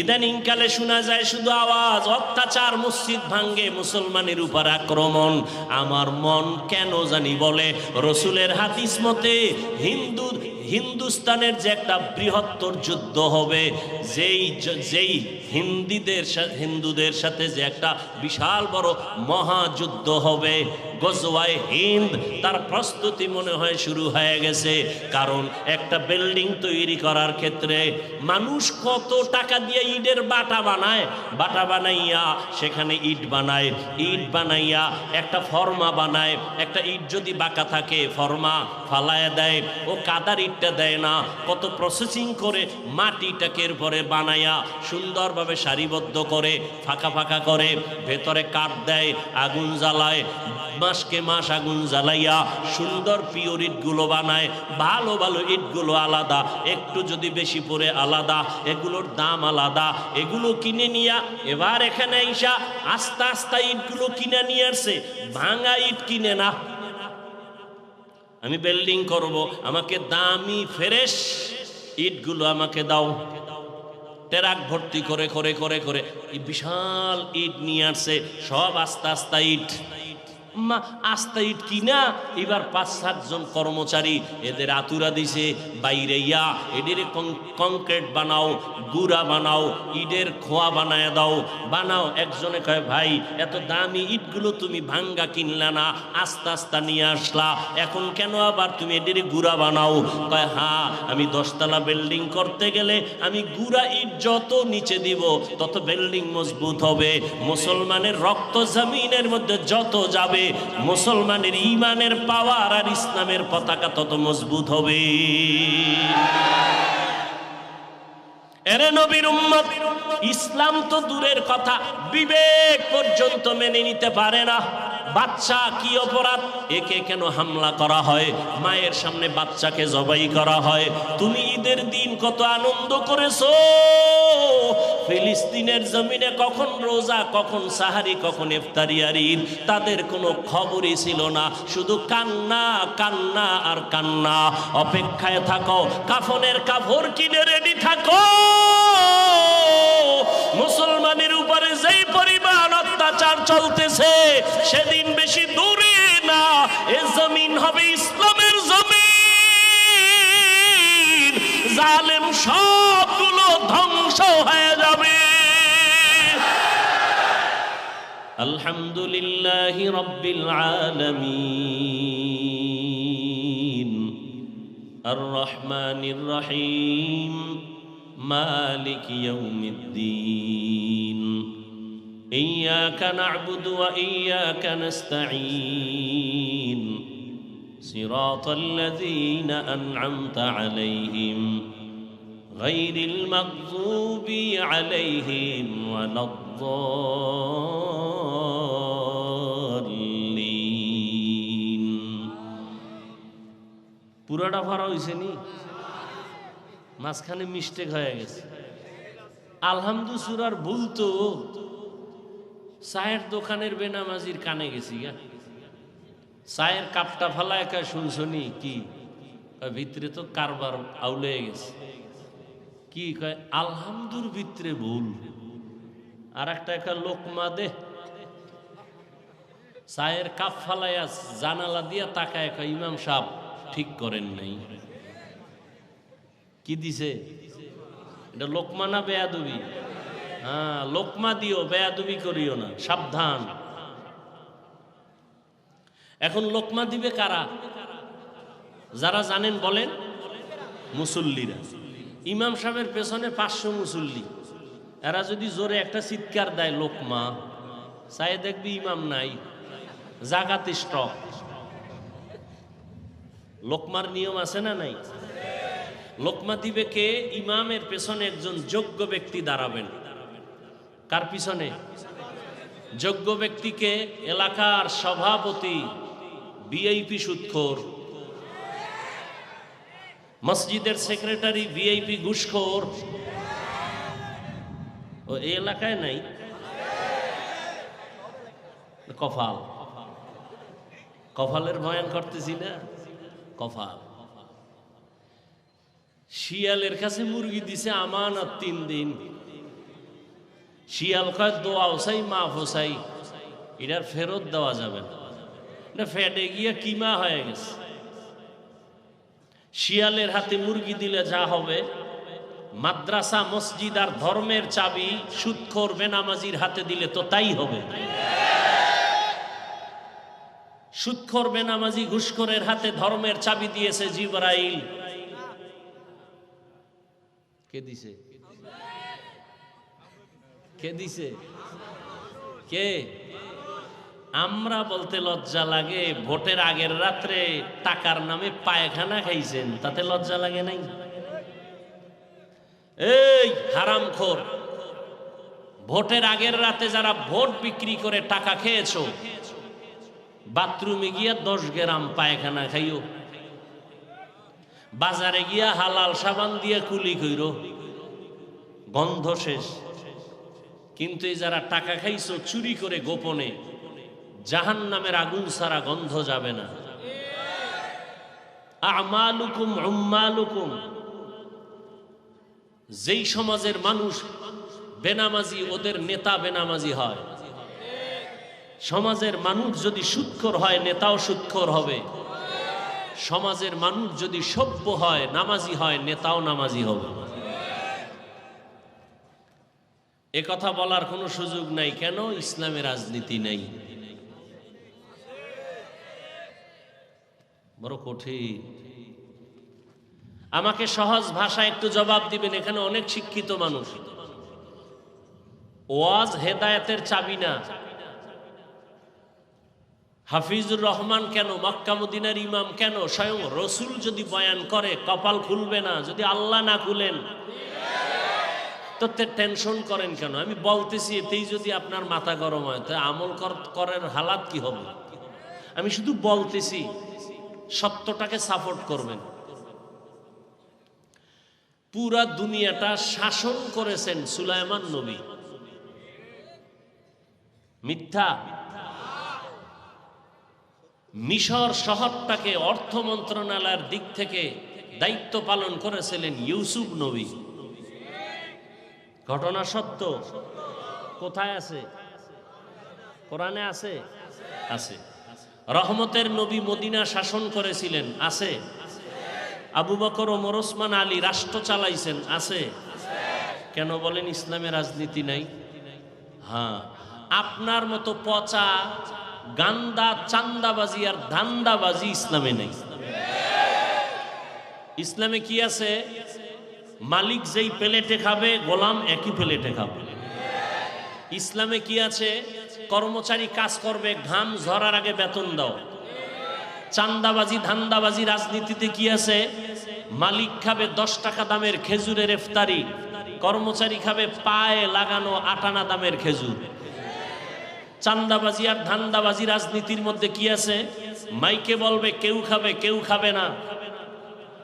ইদানিংকালে শোনা যায় শুধু আওয়াজ, অত্যাচার, মসজিদ ভাঙ্গে, মুসলমানের উপর আক্রমণ। আমার মন কেন জানি বলে, রসুলের হাতিস মতে হিন্দু হিন্দুস্তানের যে একটা বৃহত্তর যুদ্ধ হবে, যেই যেই হিন্দিদের হিন্দুদের সাথে যে একটা বিশাল বড় মহাযুদ্ধ হবে গজওয়ায় হিন্দ তার প্রস্তুতি মনে হয় শুরু হয়ে গেছে। কারণ একটা বিল্ডিং তৈরি করার ক্ষেত্রে মানুষ কত টাকা দিয়ে ইটের বাটা বানায়? বাটা বানাইয়া সেখানে ইট বানায়। ইট বানাইয়া একটা ফর্মা বানায়। একটা ইট যদি বাঁকা থাকে, ফর্মা ফালায় দেয়। ও কাদার ইটটা দেয় না। কত প্রসেসিং করে মাটিটাকে পরে বানাইয়া সুন্দরভাবে সারিবদ্ধ করে, ফাঁকা ফাঁকা করে, ভেতরে কাঠ দেয়, আগুন জ্বালায়, মাসকে মাস আগুন জ্বালাইয়া সুন্দর পিওর ইটগুলো বানায়, ভালো ভালো ইটগুলো আলাদা, একটু যদি বেশি পড়ে আলাদা, এগুলোর দাম আলাদা, এগুলো কিনে নিয়া এবার এখানে আইসা আস্তে আস্তে ইটগুলো কিনে নিয়ে আসছে ভাঙা ইট কিনে না। আমি বিল্ডিং করব, আমাকে দামি ফ্রেশ ইটগুলো আমাকে দাও। টেরাক ভর্তি করে করে করে করে বিশাল ইট নিয়ে আসছে, সব আস্তে আস্তে ইট। আস্তে ইট কিনা? এবার পাঁচ সাতজন কর্মচারী এদের আতুরা দিছে, বাইরে ইয়া, এদের কংক্রিট বানাও, গুড়া বানাও, ইটের খোয়া বানায় দাও। বানাও, একজনে কয়, ভাই, এত দামি ইটগুলো তুমি ভাঙ্গা কিনলা না, আস্তে আস্তে নিয়ে আসলা। এখন কেন আবার তুমি এদের গুড়া বানাও? কয় হ্যাঁ আমি দশতলা বিল্ডিং করতে গেলে আমি গুড়া ইট যত নিচে দিব, তত বিল্ডিং মজবুত হবে। মুসলমানের রক্ত জমিনের মধ্যে যত যাবে মুসলমানের ইমানের পাওয়ার আর ইসলামের পতাকা তত মজবুত হবে। এরে নবীর উম্মত, ইসলাম তো দূরের কথা, বিবেক পর্যন্ত মেনে নিতে পারে না। বাচ্চা কি অপরাধ? একে কেন হামলা করা হয়? মায়ের সামনে বাচ্চাকে জবাই করা হয়। তুমি ঈদের দিন কত আনন্দ করেছ? ফিলিস্তিনের জমিনে কখন রোজা, কখন সাহারি, কখন ইফতারি আর তাদের কোনো খবরই ছিল না। শুধু কান্না কান্না আর কান্না। অপেক্ষায় থাকো, কাফনের কাপড় কিনে রেডি থাকো। মুসলমানের উপরে যেই পরিমাণ অত্যাচার চলতেছে, সেদিন বেশি দূরে না। এ জমিন হবে ইসলামের জমিন। জালেম সবগুলো ধ্বংস হয়ে যাবে। الحمد لله رب العالمين الرحمن الرحيم مالك يوم الدين إياك نعبد وإياك نستعين صراط الذين أنعمت عليهم غير المغضوب عليهم ولا الضالين পুরাটা ভরা হয়েছে নি মাঝখানে মিস্টেক হয়ে গেছে আলহামদু সুরার ভুল তো চায়ের দোকানের বেনামাজির কানে গেছি গা চায়ের কাপটা ফালা একা শুনছনি কি কয় ভিতরে তো কারবার আউলে গেছে কি কয়, আলহামদুর ভিতরে ভুল। আর একটা একা লোকমা দে। চায়ের কাপ ফালাইয়া জানালা দিয়া তাকায় কয়, ইমাম সাহেব ঠিক করেন নাই। কি দিছে? এটা লোকমা না বেয়াদুবি? হ্যাঁ লোকমা দিও, বেয়াদুবি করিও না, সাবধান। এখন লোকমা দিবে কারা? যারা জানেন বলেন, মুসল্লিরা। ইমাম সাহেবের পেছনে পাঁচশো মুসল্লি। এরা যদি জোরে একটা চিৎকার দেয় লোকমা চাই দেখবি ইমাম নাই জাগাতে স্টক। লোকমার নিয়ম আছে না নাই? লোকমা দিবে কে? ইমামের পেছনে একজন যোগ্য ব্যক্তি দাঁড়াবেন। কার পিছনে? যোগ্য ব্যক্তিকে এলাকার সভাপতি বিআইপি সুৎখোর মসজিদের সেক্রেটারি ভিআইপি ঘুষখোর। ও, এই এলাকায় নাই? কফাল। কফালের বয়ান করতেছি না? কফাল। শিয়ালের কাছে মুরগি দিছে আমানত তিন দিন। শিয়াল কয়, দোয়া ওসাই মাফ ওসাই এটার ফেরত দেওয়া যাবে না। ফেটে গিয়ে কিমা হয়ে গেছে। শিয়ালের হাতে মুরগি দিলে যা হবে। মাদ্রাসা, মসজিদ আর ধর্মের চাবি সুৎখোর বেনামাজির হাতে দিলে তো তাই হবে। সুৎখোর বেনামাজি ঘুষখোরের হাতে ধর্মের চাবি দিয়েছে জিবরাইল। কে দিছে? কে দিছে? কে? আমরা বলতে লজ্জা লাগে, ভোটের আগের রাত্রে টাকার নামে পায়খানা খাইছেন, তাতে লজ্জা লাগে নাই? এই হারামখোর, ভোটের আগের রাতে যারা ভোট বিক্রি করে টাকা খেয়েছো, বাথরুমে গিয়া দশ গ্রাম পায়খানা খাইও। বাজারে গিয়া হালাল সাবান দিয়ে কুলি কইর। গন্ধ শেষ। কিন্তু এই যারা টাকা খাইছো, চুরি করে গোপনে জাহান নামের আগুন সারা গন্ধ যাবে না। যেই সমাজের মানুষ বেনামাজি, ওদের নেতা বেনামাজি হয়। সমাজের মানুষ যদি সুৎখর হয়, নেতাও সুৎখর হবে। সমাজের মানুষ যদি সভ্য হয়, নামাজি হয়, নেতাও নামাজি হবে। কথা বলার কোনো সুযোগ নাই। কেন? ইসলামের রাজনীতি নাই। বড় কঠিন। আমাকে সহজ ভাষায় একটু জবাব দিবেন, এখানে অনেক শিক্ষিত মানুষ। ওয়াজ হেদায়েতের চাবি না। হাফিজুর রহমান কেন? মক্কামুদ্দিনের ইমাম কেন? স্বয়ং রসুল যদি বয়ান করে, কপাল খুলবে না। যদি আল্লাহ না খুলেন তো টেনশন করেন কেন? আমি বলতেছি, এতেই যদি আপনার মাথা গরম হয়, তো আমল কর- করার হালাত কি হবে? আমি শুধু বলতেছি সত্যটাকে সাপোর্ট করবেন। পুরা দুনিয়াটা শাসন করেছেন সুলাইমান নবী। মিথ্যা। মিশর শহরটাকে অর্থ মন্ত্রণালয়ের দিক থেকে দায়িত্ব পালন করেছিলেন ইউসুফ নবী। ঘটনা সত্য? কোথায় আছে? কোরআনে আছে? আছে। রহমতের নবী মদিনা শাসন করেছিলেন, আছে? আবু বকর ওমর ওসমান আলী রাষ্ট্র চালাইছেন, আছে? কেন বলেন ইসলামে রাজনীতি নাই? হ্যাঁ। আপনার মতো পচা, গান্দা, চান্দাবাজি আর ধান্দাবাজি ইসলামে নেই। ইসলামে কি আছে? মালিক যেই প্লেটে খাবে, গোলাম একই প্লেটে খাবে। ইসলামে কি আছে? কর্মচারী কাজ করবে, ঘাম ঝরার আগে বেতন দাও। চান্দাবাজি, ধান্দাবাজি রাজনীতিতে কি আছে? মালিক খাবে দশ টাকা দামের খেজুরের ইফতারি, কর্মচারী খাবে পায়ে লাগানো আটানা দামের খেজুর। চান্দাবাজি আর ধান্দাবাজি রাজনীতির মধ্যে কি আছে? মাইকে বলবে, কেউ খাবে কেউ খাবে না।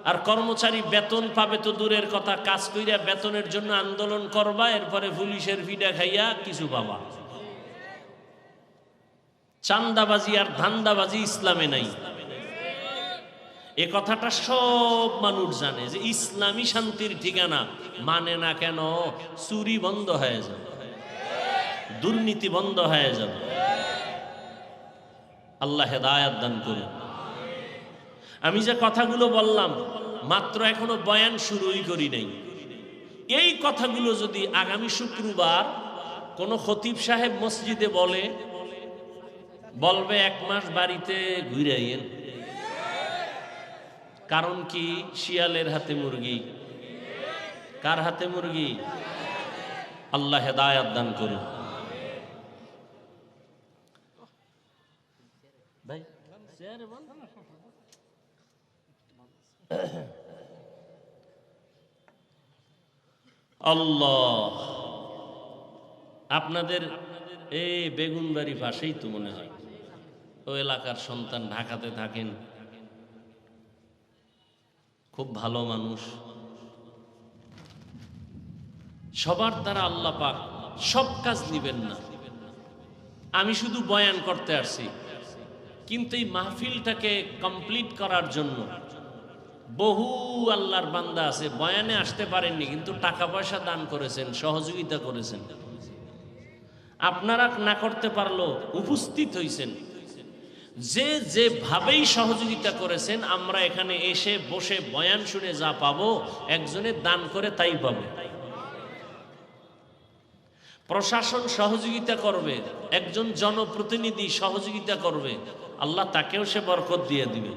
আর কর্মচারী বেতন পাবে তো দূরের কথা, কাজ কইরা বেতনের জন্য আন্দোলন করবা, এরপরে পুলিশের ফিডা খাইয়া কিছু পাবা। চান্দাবাজি আর ধান্দাবাজি ইসলামে নাই। এ কথাটা সব মানুষ জানে যে ইসলামী শান্তির ঠিকানা মানে না কেন চুরি বন্ধ হয়ে যাবে, দুর্নীতি বন্ধ হয়ে যাবে। আল্লাহ হেদায়াত দান করুন। আমি যে কথাগুলো বললাম, মাত্র এখনও বয়ান শুরুই করি নাই। এই কথাগুলো যদি আগামী শুক্রবার কোনো খতিব সাহেব মসজিদে বলে বলবে, এক মাস বাড়িতে ঘুরাইয়েন। কারণ কি? শিয়ালের হাতে মুরগি। কার হাতে মুরগি? আল্লাহ হেদায়াত দান করুন। আল্লাহ। আপনাদের এই বেগুনবাড়ি পাশেই তো মনে হয়। ও এলাকার সন্তান ঢাকাতে থাকেন। খুব ভালো মানুষ। সবার দ্বারা আল্লাহ পাক সব কাজ নিবেন না। আমি শুধু বয়ান করতে আসছি। কিন্তু এই মাহফিলটাকে কমপ্লিট করার জন্য বহু আল্লাহর বান্দা আছে, বয়ানে আসতে পারেননি, কিন্তু টাকা পয়সা দান করেছেন, সহযোগিতা করেছেন। আপনারা না করতে পারল উপস্থিত হয়েছেন যে যেভাবেই সহযোগিতা করেছেন, আমরা এখানে এসে বসে বয়ান শুনে যা পাবো, একজনে দান করে তাই পাবো। প্রশাসন সহযোগিতা করবে, একজন জনপ্রতিনিধি সহযোগিতা করবে, আল্লাহ তাকেও সে বরকত দিয়ে দিবে।